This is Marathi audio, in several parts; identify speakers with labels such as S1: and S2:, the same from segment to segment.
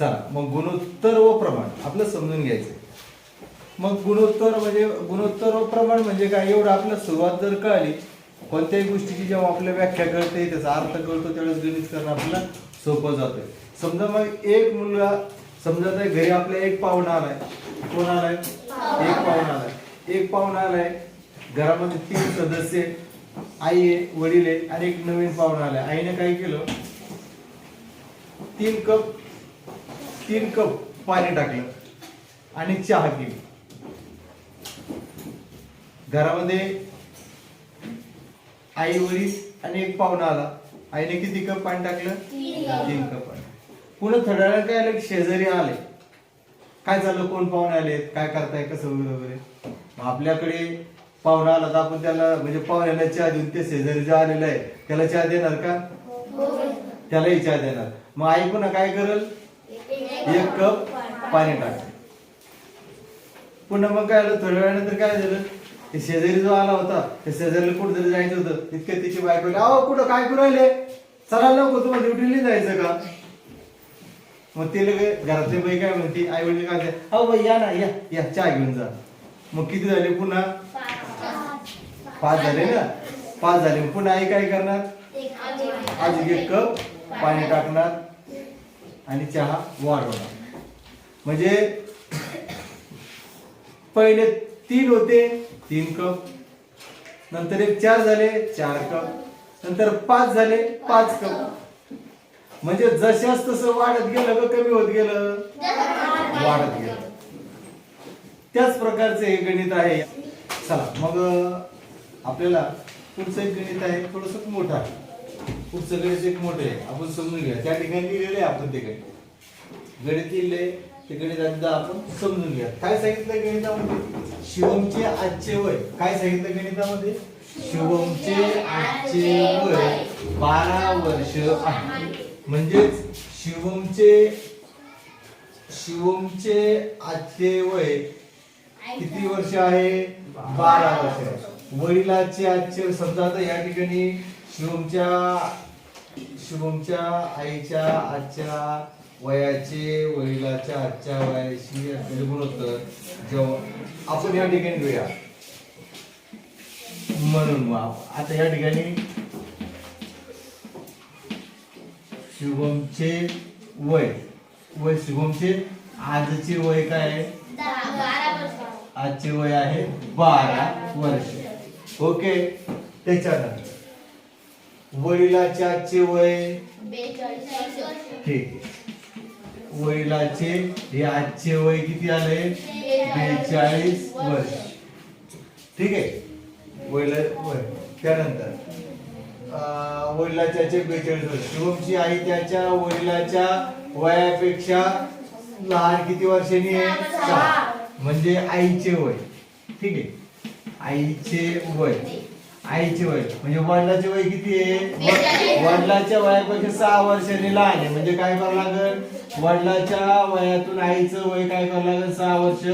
S1: चला मग गुणोत्तर व प्रमाण आपलं समजून घ्यायचं. मग गुणोत्तर म्हणजे गुणोत्तर व प्रमाण म्हणजे काय? एवढं आपलं सुरुवात जर कळली कोणत्याही गोष्टीची जेव्हा आपल्या व्याख्या कळते त्याचा अर्थ कळतो त्यावेळेस गणित करणं आपल्याला सोपं जातोय. समजा मग एक मुलगा समजा तर घरी आपल्या एक पाहुणा आलाय. कोण आलाय? एक पाहुणा आलाय. एक पाहुणा आलाय घरामध्ये तीन सदस्य आई आहे वडील आहे आणि एक नवीन पाहुणा आलाय. आईने काय केलं? तीन कप तीन कप पाणी टाकलं आणि चहा केली. घरामध्ये आई वडील आणि एक पाहुणा आला. आईने किती कप पाणी टाकलं? तीन कप. पाणी. पुन्हा थोड्या काय आलं? शेजारी आले. काय झालं? कोण पाहुणे आले? काय करताय? कसं वगैरे? आपल्याकडे पाहुणा आला तर आपण त्याला म्हणजे पाहुण्याला चहा देऊन ते शेजारी जे आलेलं आहे त्याला चहा देणार का? त्यालाही चहा देणार. मग आई पुन्हा काय करल? एक कप पाणी टाक. पुन्हा मग काय आलं? थोड्या वेळानंतर काय झालं? ते शेजारी जो आला होता त्या शेजारीला कुठेतरी जायचं होतं. तितके तिची बायको अहो कुठं? काय करू राहिले? चला नको तुम्हाला ड्युटीला जायचं का? मग ते लगे घरातले बाई काय म्हणते? आई वडील काय अहो बाई या ना या या चहा घेऊन जा. मग किती झाले पुन्हा? पाच झाले ना? पाच झाले. मग पुन्हा आई काय करणार? आज एक कप पाणी टाकणार. आणि चहा वाढवला. म्हणजे पहिले तीन होते तीन कप. नंतर एक चार झाले चार कप. नंतर पाच झाले पाच कप. म्हणजे जशाच तसं वाढत गेलं का कमी होत गेलं. वाढत गेलं. त्याच प्रकारचे हे गणित आहे. चला मग आपल्याला पुढचं एक गणित आहे थोडस मोठं आहे. पुढचं गणित एक मोठं आहे आपण समजून घ्या. त्या ठिकाणी लिहिलेलं आहे आपण ते गणित. गणित लिहिले ते गणित एकदा आपण समजून घ्या. काय सांगितलं गणितामध्ये? शिवमचे आजचे वय. काय सांगितलं गणितामध्ये? शिवमचे आजचे वय बारा वर्ष आहे. म्हणजेच शिवमचे शिवमचे आजचे वय किती वर्ष आहे? बारा वर्ष वडिलाचे आजचे समजा आता या ठिकाणी शिवमच्या शिवमच्या आईच्या आजच्या वयाचे वडिलाच्या आजच्या वयाशी असलेले गुणोत्तर जेव्हा आपण या ठिकाणी घेऊया. म्हणून मग आता या ठिकाणी शुभमचे वय वय शुभमचे आजचे वय काय आहे? आजचे वय आहे बारा वर्ष. ओके त्याच्यानंतर. वडिलाचे आजचे वय ठीक. वडिलाचे हे आजचे वय किती आले बेचाळीस वर्ष. ठीक आहे? वडील वय. त्यानंतर अं, वडिलाच्या बेचाळीस वर्ष. शुभमची आई त्याच्या वडिलाच्या वयापेक्षा लहान किती वर्षांनी आहे? सहा. म्हणजे आईचे वय. ठीक आहे? आईचे वय. आईचे वय. म्हणजे वडिलाचे वय किती आहे? वडिलाच्या वयापेक्षा सहा वर्षांनी लहान आहे. म्हणजे काय करावं लागेल? वडिलाच्या वयातून आईचं वय काय करावं लागेल? सहा वर्ष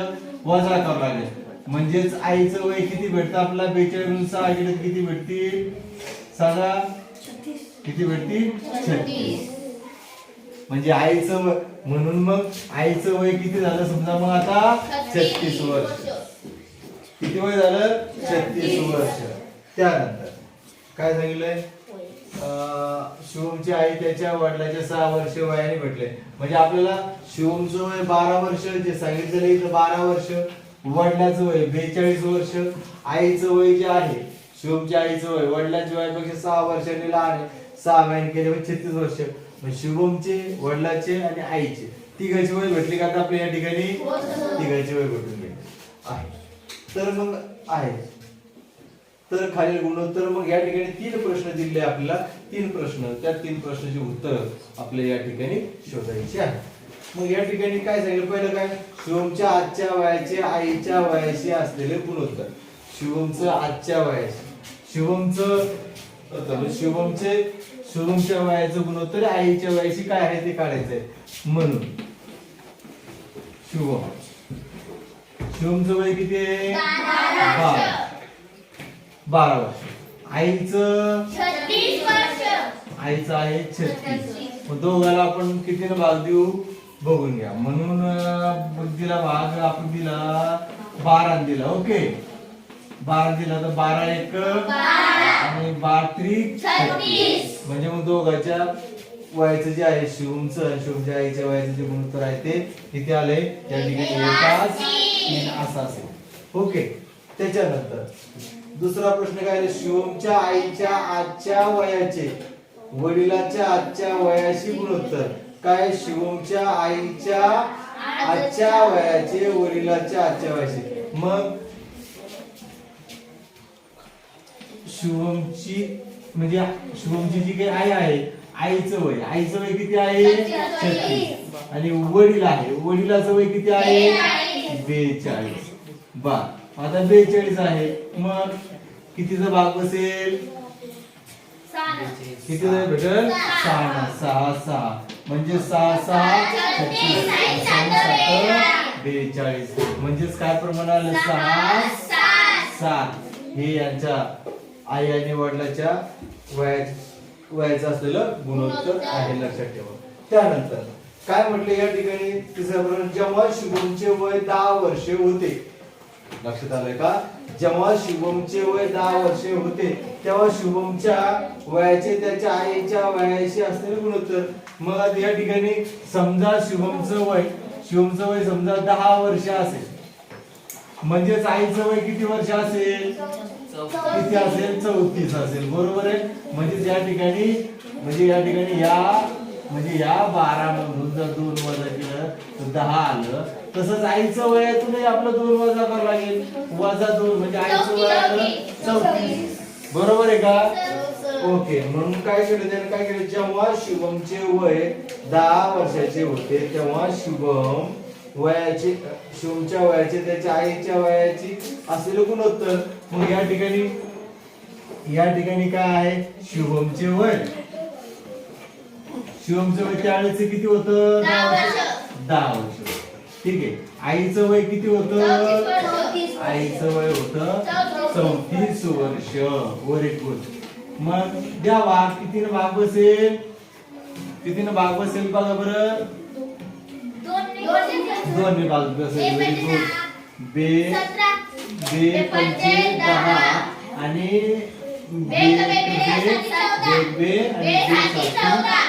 S1: वजा करावं लागेल. म्हणजेच आईचं वय किती भेटतं आपला बेचाळीस सहा गेले किती भेटतील? सांगा. किती भेटतील? छत्तीस. म्हणजे आईचं वय म्हणून मग आईचं वय किती झालं? समजा मग आता छत्तीस वर्ष. किती वय झालं? छत्तीस वर्ष. त्यानंतर. काय सांगितलंय? अं, शिवमची आई त्याच्या वडिलाच्या सहा वर्ष वयाने भेटले. म्हणजे आपल्याला शिवमचं वय बारा वर्ष जे सांगितलेलं इथं बारा वर्ष वडिलाचं वय बेचाळीस वर्ष आईचं वय जे आहे शिवमच्या आईचं वय वडिलांच्या वयापेक्षा सहा वर्षांनी लहान आहे. सहा महिने केले म्हणजे छत्तीस वर्ष. मग शुभमचे वडिलाचे आणि आईचे. तिघाचे वय भेटले का आता आपल्या या ठिकाणी? तिघाचे वय भेटून गेले. आहे. तर मग आहे. तर खालील गुणोत्तर मग या ठिकाणी तीन प्रश्न दिले आपल्याला. तीन प्रश्न. त्या तीन प्रश्नाची उत्तर आपल्याला या ठिकाणी शोधायची आहे मग या ठिकाणी काय सांगितलं? पहिलं काय? शिवमच्या आजच्या वयाचे आईच्या वयाशी असलेले गुणोत्तर. शिवमचं आजच्या वयाचे. शिवमचं शिवमचे शिवमच्या वयाचं गुणोत्तर आईच्या वयाशी काय आहे ते काढायचंय? म्हणून. शिवम. शिवमचं वय किती आहे? बारा वर्ष. आईचं? आईचं आहे छत्तीस. मग दोघाला आपण कितीनं भाग देऊ? बघून घ्या. म्हणून बुद्धीला भाग आपण दिला बारा दिला. ओके? बारा दिला तर बारा एक. आणि बारा त्रिक. छत्तीस. म्हणजे मग दोघांच्या वयाचं जे आहे शिवमचं आणि शिवमच्या आईच्या वयाचं जे गुणोत्तर आहे ते किती आले या ठिकाणी एकाच तीन असं असेल. ओके? त्याच्यानंतर. दुसरा प्रश्न काय शिवमच्या आईच्या आजच्या वयाचे वडिलाच्या आजच्या वयाशी गुणोत्तर. काय शिवमच्या आईच्या आजच्या वयाचे वडिलाच्या आजच्या वयाचे. मग शिवमची म्हणजे शिवमची जी काही आई आहे आईचं वय आईचं वय किती आहे? छत्तीस. आणि वडील आहे वडिलाचं वय किती आहे? बेचाळीस. बा आता बेचाळीस आहे. मग कितीचा भाग बसेल? किती जण भेटेल सहा सहा सहा. म्हणजे सहा सहा सात बेचाळीस. म्हणजेच काय प्रमाण आलं? सहा सात. हे यांच्या आई आणि वडिलाच्या वया वयाचं असलेलं गुणोत्तर आहे लक्षात ठेवा. त्यानंतर काय म्हटले या ठिकाणी? तिसऱ्या जेव्हा शुभमचे वय दहा वर्षे होते लक्षात आलंय का? जेव्हा शुभमचे वय दहा वर्षे होते तेव्हा शुभमच्या वयाचे त्याच्या आईच्या वयाशी असलेले गुणोत्तर. मग आता या ठिकाणी समजा शुभमचं वय शुभमचं वय समजा दहा वर्ष असेल. म्हणजेच आईचं वय किती वर्ष असेल? किती असेल? चौतीस असेल. बरोबर आहे? म्हणजेच या ठिकाणी म्हणजे या ठिकाणी या म्हणजे या बारा मधून जर दोन वजा केलं तर दहा आलं. तसंच आईचं वयातूनही आपलं दोन वजा करावं लागेल. वजा दोन म्हणजे आईचं वय आलं चौतीस बरोबर आहे का? ओके म्हणून काय केलं त्याने? काय केलं? जेव्हा शुभमचे वय दहा वर्षाचे होते तेव्हा शुभम वयाचे शिवमच्या वयाचे त्याच्या आईच्या वयाची असलेले गुणोत्तर मग या ठिकाणी या ठिकाणी काय आहे? शुभमचे वय. शिवमचं वय त्यावेळेस किती होतं? दहा वर्ष. दहा वर्ष. ठीक आहे. आईचं वय किती होतं? आईचं वय होतं? चौतीस. वर्ष. व्हेरी गुड मग द्या भाग कितीनं भाग बसेल? कितीनं भाग बसेल बघा बरं. दोन भाग बसेल. व्हेरी गुड बे. बे पंचे दहा. आणि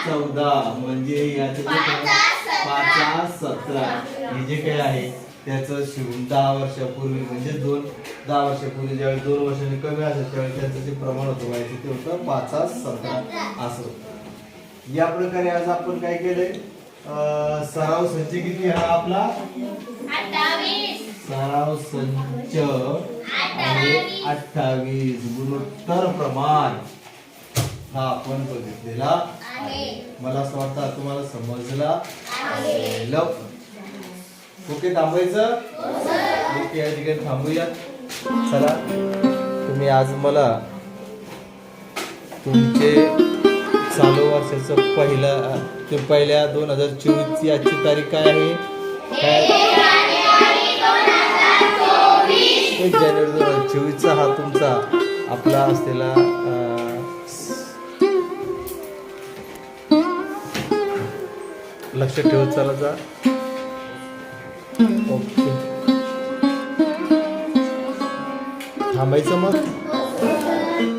S1: चौदा. म्हणजे याचे पाच सतरा. हे जे काही आहे त्याचं शिवून दहा वर्षापूर्वी म्हणजे दोन दहा वर्षापूर्वी ज्यावेळी दोन वर्षांनी कमी असेल त्यावेळी त्याचं जे प्रमाण होतं व्हायचं ते होतं पाच सतरा. असं या प्रकारे आज आपण काय केलंय? सराव संच किती हा आपला? सराव संच आहे अठ्ठावीस. गुणोत्तर प्रमाण. हा आपण बघितलेला मला असं वाटतं तुम्हाला समजला ओके थांबायचं? ओके या ठिकाणी थांबूया चला तुम्ही आज मला तुमचे चालू वर्षाचं पहिला ते पहिल्या दोन हजार चोवीस ची आजची तारीख काय आहे? काय? एक जानेवारी दोन हजार चोवीसचा हा तुमचा आपला असलेला लक्षात लक्ष ठेवत चालत जा. ओके. थांबायचं मग?